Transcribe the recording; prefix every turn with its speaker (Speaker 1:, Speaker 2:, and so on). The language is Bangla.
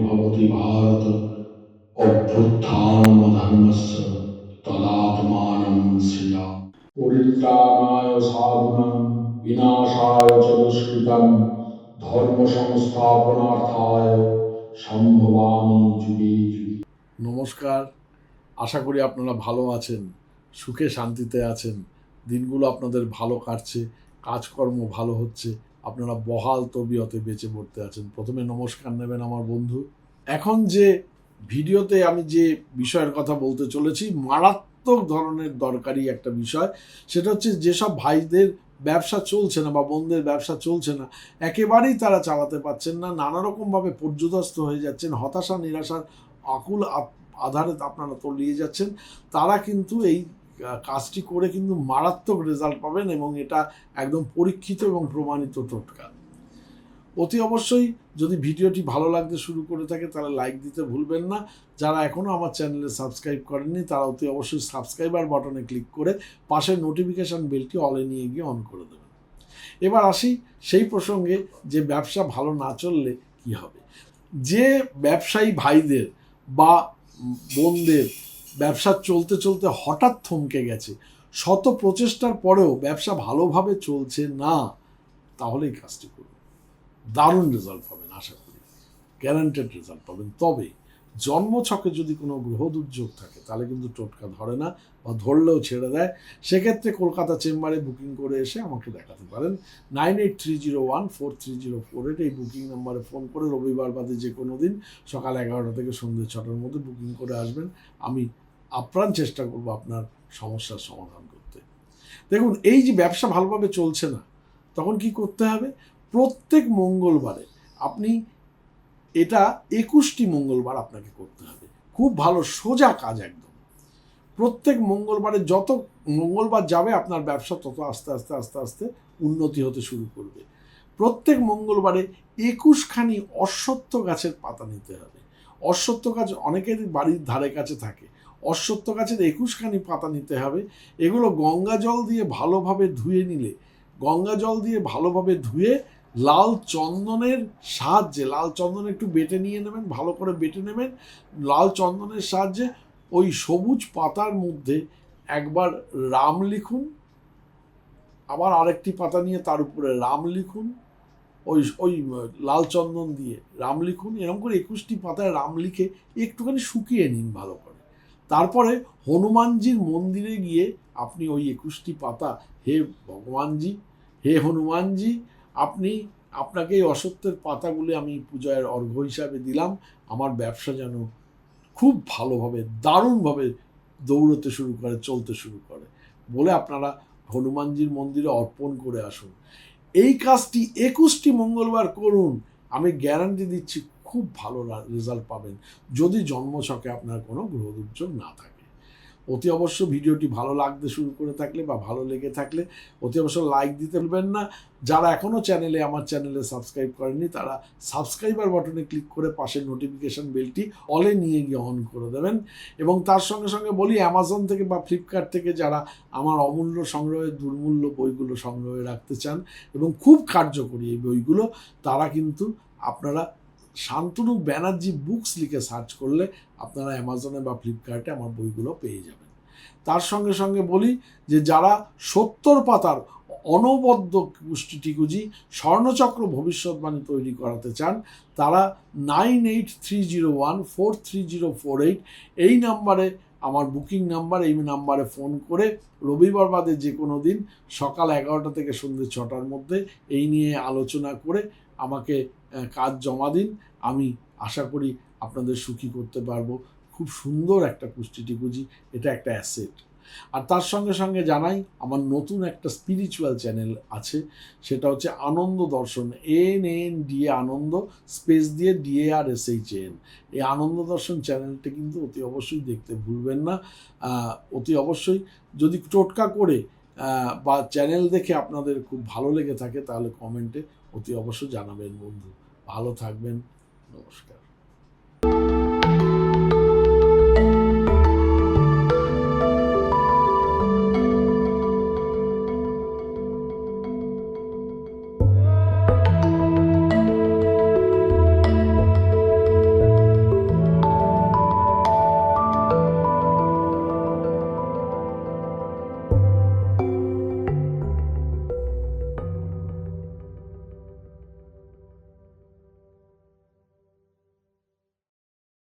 Speaker 1: ভবতি ভারত অভ্যুত্থানম ধর্মস্য তদাত্মানম শিলা পরিত্রাণায় সাধুনাম বিনাশায় চ দুষ্কৃতম ধর্ম সংস্থাপনার্থায় সম্ভবামি যুগে।
Speaker 2: নমস্কার আশা করি আপনারা ভালো আছেন সুখে শান্তিতে আছেন। দিনগুলো আপনাদের ভালো কাটছে কাজকর্ম ভালো হচ্ছে আপনারা বহাল তবিয়তে বেঁচে পড়তে আছেন। প্রথমে নমস্কার নেবেন আমার বন্ধু। এখন যে ভিডিওতে আমি যে বিষয়ের কথা বলতে চলেছি, মারাত্মক ধরনের দরকারি একটা বিষয়, সেটা হচ্ছে যেসব ভাইদের ব্যবসা চলছে না বা বোনদের ব্যবসা চলছে না, একেবারেই তারা চালাতে পারছেন না। নানা রকমভাবে পর্যদস্ত হয়ে যাচ্ছেন, হতাশা, নিরাশার আকুল আধারে আপনারা তলিয়ে যাচ্ছেন। তারা কিন্তু এই কাজটি করে কিন্তু মারাত্মক রেজাল্ট পাবেন এবং এটা একদম পরীক্ষিত এবং প্রমাণিত টোটকা। অতি অবশ্যই যদি ভিডিওটি ভালো লাগতে শুরু করে থাকে, তাহলে লাইক দিতে ভুলবেন না। যারা এখনও আমার চ্যানেলে সাবস্ক্রাইব করেননি, তারা অতি অবশ্যই সাবস্ক্রাইবার বাটনে ক্লিক করে পাশের নোটিফিকেশান বেলটি অলে নিয়ে গিয়ে অন করে দেবেন। এবার আসি সেই প্রসঙ্গে যে ব্যবসা ভালো না চললে কি হবে? যে ব্যবসায়ী ভাইদের বা বোনদের ব্যবসা চলতে চলতে হঠাৎ থমকে গেছে। শত প্রচেষ্টার পরেও ব্যবসা ভালোভাবে চলছে না, তাহলে এই কাজটি করুন। দারুণ রেজাল্ট পাবেন, আশা করি। গ্যারান্টেড রেজাল্ট পাবেন। তবে জন্মছকে যদি কোনো গ্রহ দুর্যোগ থাকে, তাহলে কিন্তু টোটকা ধরে না বা ধরলেও ছেড়ে দেয়। সেক্ষেত্রে কলকাতা চেম্বারে বুকিং করে এসে আমাকে দেখাতে পারেন। Nine eight three zero one four three zero four eight এই বুকিং নাম্বারে ফোন করে রবিবার বাদে যে কোনো দিন সকাল এগারোটা থেকে সন্ধ্যে ছটার মধ্যে বুকিং করে আসবেন। আমি আপ্রাণ চেষ্টা করব আপনার সমস্যার সমাধান করতে। দেখুন, এই যে ব্যবসা ভালোভাবে চলছে না, তখন কি করতে হবে? প্রত্যেক মঙ্গলবারে আপনি এটা একুশটি মঙ্গলবার আপনাকে করতে হবে। খুব ভালো, সোজা কাজ একদম। প্রত্যেক মঙ্গলবারে যত মঙ্গলবার যাবে, আপনার ব্যবসা তত আস্তে আস্তে আস্তে আস্তে উন্নতি হতে শুরু করবে। প্রত্যেক মঙ্গলবারে একুশখানি অশ্বত্থ গাছের পাতা নিতে হবে। অশ্বত্থ গাছ অনেকের বাড়ির ধারে কাছে থাকে। অশ্বত্থ গাছের একুশখানি পাতা নিতে হবে। এগুলো গঙ্গা জল দিয়ে ভালোভাবে ধুয়ে নিলে, গঙ্গা জল দিয়ে ভালোভাবে ধুয়ে লাল চন্দনের সাহায্যে, লাল চন্দন একটু বেটে নিয়ে নেবেন, ভালো করে বেটে নেবেন, লাল চন্দনের সাহায্যে ওই সবুজ পাতার মধ্যে একবার রাম লিখুন, আবার আরেকটি পাতা নিয়ে তার উপরে রাম লিখুন, ওই ওই লাল চন্দন দিয়ে রাম লিখুন, এরকম করে একুশটি পাতায় রাম লিখে একটুখানি শুকিয়ে নিন ভালো করে। তারপরে হনুমানজির মন্দিরে গিয়ে আপনি ওই একুশটি পাতা, হে ভগবানজি, হে হনুমানজি, আপনি আপনাকে এই অসত্যের পাতাগুলি আমি পূজার অর্ঘ্য হিসাবে দিলাম। আমার ব্যবসা যেন খুব ভালোভাবে, দারুণভাবে দৌড়তে শুরু করে, চলতে শুরু করে। বলে আপনারা হনুমানজির মন্দিরে অর্পণ করে আসুন। এই কাজটি একুশটি মঙ্গলবার করুন। আমি গ্যারান্টি দিচ্ছি খুব ভালো রেজাল্ট পাবেন যদি জন্মছকে আপনার কোনো গ্রহ দুর্যোগ না থাকে। অতি অবশ্য ভিডিওটি ভালো লাগতে শুরু করে থাকলে বা ভালো লেগে থাকলে অতি অবশ্য লাইক দিতে ভুলবেন না। যারা এখনও চ্যানেলে আমার চ্যানেলে সাবস্ক্রাইব করেননি, তারা সাবস্ক্রাইবার বাটনে ক্লিক করে পাশের নোটিফিকেশন বেলটি অলে নিয়ে গিয়ে অন করে দেবেন। এবং তার সঙ্গে সঙ্গে বলি অ্যামাজন থেকে বা ফ্লিপকার্ট থেকে যারা আমার অমূল্য সংগ্রহে, দুর্মূল্য বইগুলো সংগ্রহে রাখতে চান এবং খুব কার্যকরী এই বইগুলো, তারা কিন্তু আপনারা শান্তনু ব্যানার্জি বুকস লিখে সার্চ করলে আপনারা অ্যামাজনে বা ফ্লিপকার্টে আমার বইগুলো পেয়ে যাবেন। তার সঙ্গে সঙ্গে বলি যে যারা সত্তর পাতার অনবদ্য পুষ্টিটি টিকুজি স্বর্ণচক্র ভবিষ্যৎবাণী তৈরি করাতে চান, তারা nine eight three zero one four three zero four eight এই নাম্বারে আমার বুকিং নাম্বার এই নাম্বারে ফোন করে রবিবার বাদে যে কোনো দিন সকাল এগারোটা থেকে সন্ধ্যে ছটার মধ্যে এই নিয়ে আলোচনা করে আমাকে কাজ জমা দিন। আমি আশা করি আপনাদের সুখী করতে পারব। খুব সুন্দর একটা পুষ্টিটি টিকুজি এটা একটা অ্যাসেট আর তার সঙ্গে সঙ্গে জানাই, আমার নতুন একটা স্পিরিচুয়াল চ্যানেল আছে, সেটা হচ্ছে Ananda Darshan, N N DA Ananda, space দিয়ে ডিএ আর এস এইচ এন। এই আনন্দ দর্শন চ্যানেলটি কিন্তু অতি অবশ্যই দেখতে ভুলবেন না। অতি অবশ্যই যদি টোটকা করে বা চ্যানেল দেখে আপনাদের খুব ভালো লেগে থাকে, তাহলে কমেন্টে অতি অবশ্যই জানাবেন বন্ধু। ভালো থাকবেন, নমস্কার।